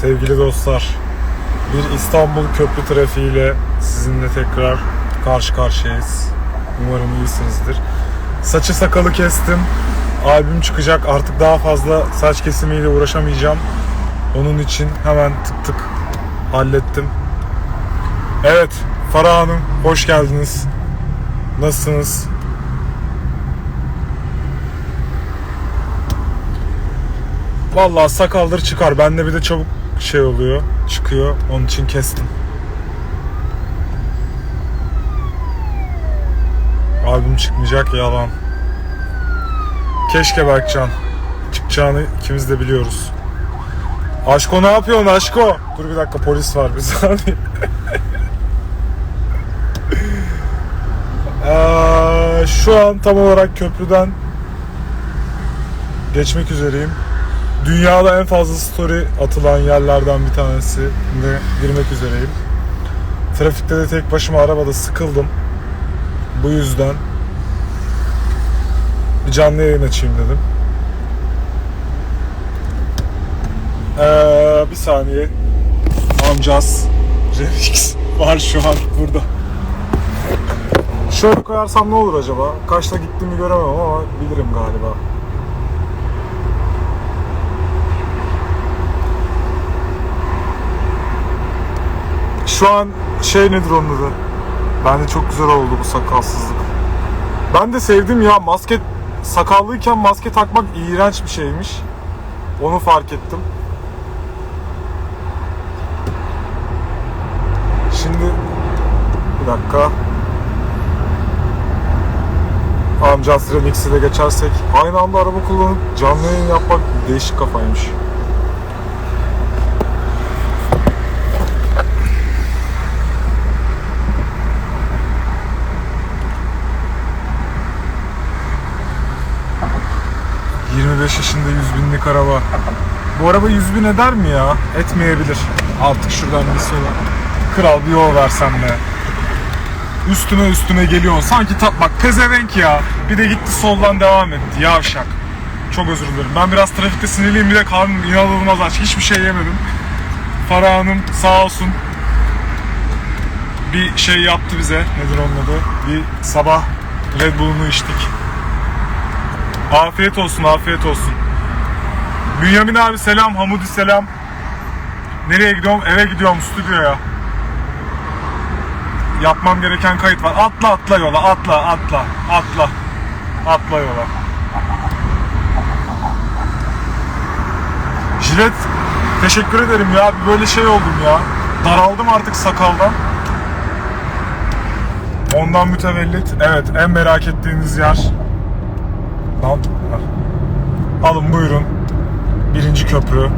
Sevgili dostlar bir İstanbul köprü trafiğiyle sizinle tekrar karşı karşıyayız. Umarım iyisinizdir. Saçı sakalı kestim. Albüm çıkacak. Artık daha fazla saç kesimiyle uğraşamayacağım. Onun için hemen tık tık hallettim. Evet Farah Hanım hoş geldiniz. Nasılsınız? Vallahi sakaldır çıkar. Bende bir de çabuk şey oluyor. Çıkıyor. Onun için kestim. Albüm çıkmayacak yalan. Keşke Berkcan. Çıkacağını ikimiz de biliyoruz. Aşko ne yapıyorsun Aşko? Dur bir dakika polis var bir saniye. Ee, şu an tam olarak köprüden geçmek üzereyim. Dünyada en fazla story atılan yerlerden bir tanesine girmek üzereyim. Trafikte de tek başıma arabada sıkıldım. Bu yüzden bir canlı yayın açayım dedim. Ee, bir saniye. Amcaz Remix var şu an burada. Şöyle koyarsam ne olur acaba? Kaçta gittiğimi göremem ama bilirim galiba. Şu an şey nedir onun adı? Bence çok güzel oldu bu sakalsızlık. Ben de sevdim ya maske sakallıyken maske takmak iğrenç bir şeymiş. Onu fark ettim. Şimdi bir dakika. Amcas Remix'i de geçersek aynı anda araba kullanıp canlı yayın yapmak değişik kafaymış. ...25 yaşında 100 binlik araba. Bu araba 100 bin eder mi ya? Etmeyebilir. Artık şuradan bir sola. Kral bir yol versen de. Üstüme üstüme geliyorsun. Sanki tat bak pezevenk ya. Bir de gitti soldan devam etti. Yavşak. Çok özür dilerim. Ben biraz trafikte sinirliyim. Bir de karnım inanılmaz aç. Hiçbir şey yemedim. Farah Hanım sağ olsun bir şey yaptı bize. Nedir onun adı? Bir sabah Red Bull'unu içtik. Afiyet olsun, afiyet olsun. Bünyamin abi selam, Hamudi selam. Nereye gidiyorum? Eve gidiyorum stüdyoya. Yapmam gereken kayıt var. Atla atla yola, atla atla, atla. Atla yola. Jilet teşekkür ederim ya. Böyle şey oldum ya. Daraldım artık sakaldan. Ondan mütevellit. Evet en merak ettiğiniz yer. Alın buyurun. Birinci köprü.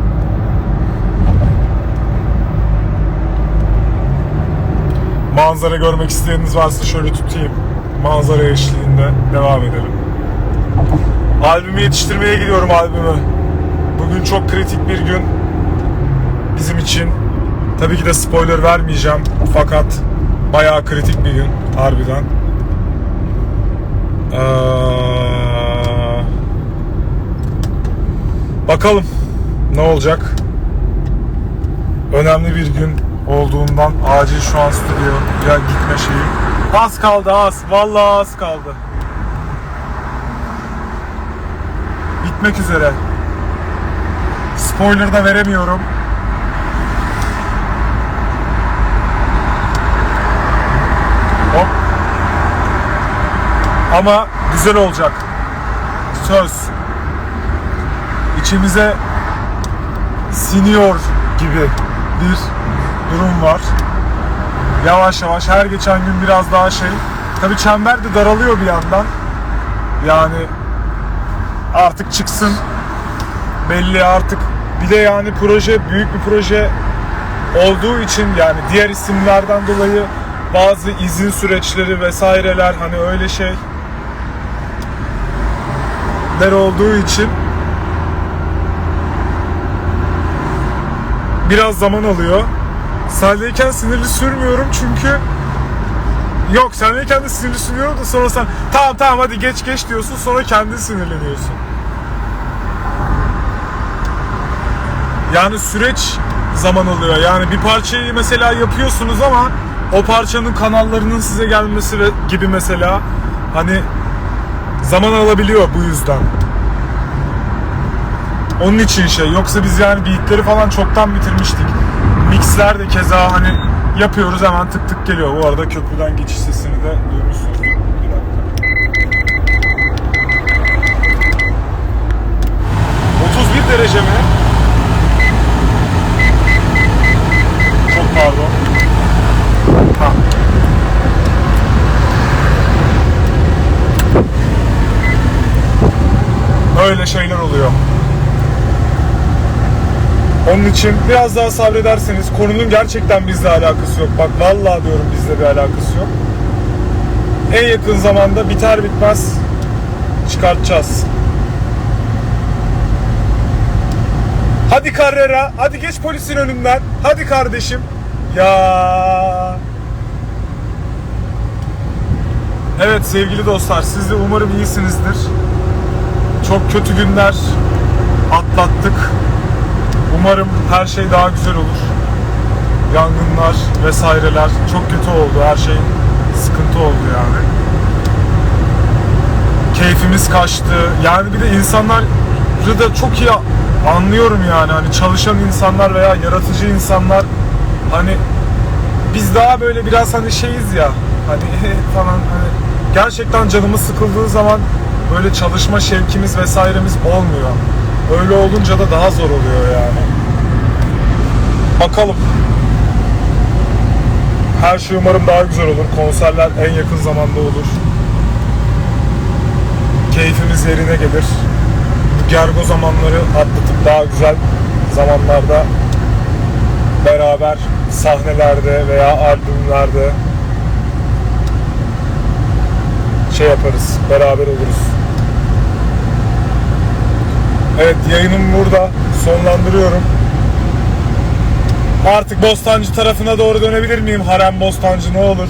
Manzara görmek isteyeniniz varsa şöyle tutayım. Manzara eşliğinde devam edelim. Albümü yetiştirmeye gidiyorum albümü. Bugün çok kritik bir gün. Bizim için. Tabii ki de spoiler vermeyeceğim. Fakat bayağı kritik bir gün harbiden. Ee, bakalım ne olacak. Önemli bir gün olduğundan acil şu an stüdyoya gitme şeyi. Az kaldı az. Vallahi az kaldı. Bitmek üzere. Spoiler da veremiyorum. Hop. Ama güzel olacak. Söz. İçimize siniyor gibi bir durum var. Yavaş yavaş her geçen gün biraz daha şey. Tabi çember de daralıyor bir yandan. Yani artık çıksın belli artık. Bir de yani proje büyük bir proje olduğu için yani diğer isimlerden dolayı bazı izin süreçleri vesaireler hani öyle şey olduğu için biraz zaman alıyor. Sendeyken sinirli sürmüyorum çünkü Yok sendeyken de sinirli sürüyorum da sonra sen tamam tamam hadi geç geç diyorsun sonra kendin sinirleniyorsun. Yani süreç zaman alıyor. Yani bir parçayı mesela yapıyorsunuz ama o parçanın kanallarının size gelmesi gibi mesela hani zaman alabiliyor bu yüzden. Onun için şey. Yoksa biz yani beatleri falan çoktan bitirmiştik. Mixler de keza hani yapıyoruz hemen tık tık geliyor. Bu arada köprüden geçiş sesini de duymuşsunuz. Bir dakika. 31 derece mi? Çok pardon. Ha. Öyle şeyler oluyor. Onun için biraz daha sabrederseniz konunun gerçekten bizle alakası yok. Bak vallahi diyorum bizle bir alakası yok. En yakın zamanda biter bitmez çıkartacağız. Hadi Carrera, hadi geç polisin önünden. Hadi kardeşim. Ya. Evet sevgili dostlar, siz de umarım iyisinizdir. Çok kötü günler atlattık. Umarım her şey daha güzel olur. Yangınlar vesaireler çok kötü oldu. Her şey sıkıntı oldu yani. Keyfimiz kaçtı. Yani bir de insanları da çok iyi anlıyorum yani. Hani çalışan insanlar veya yaratıcı insanlar hani biz daha böyle biraz hani şeyiz ya hani falan hani gerçekten canımız sıkıldığı zaman böyle çalışma şevkimiz vesairemiz olmuyor. Öyle olunca da daha zor oluyor yani. Bakalım. Her şey umarım daha güzel olur. Konserler en yakın zamanda olur. Keyfimiz yerine gelir. Bu gergo zamanları atlatıp daha güzel zamanlarda beraber sahnelerde veya albümlerde şey yaparız, beraber oluruz. Evet yayınım burada. Sonlandırıyorum. Artık Bostancı tarafına doğru dönebilir miyim? Harem Bostancı ne olur.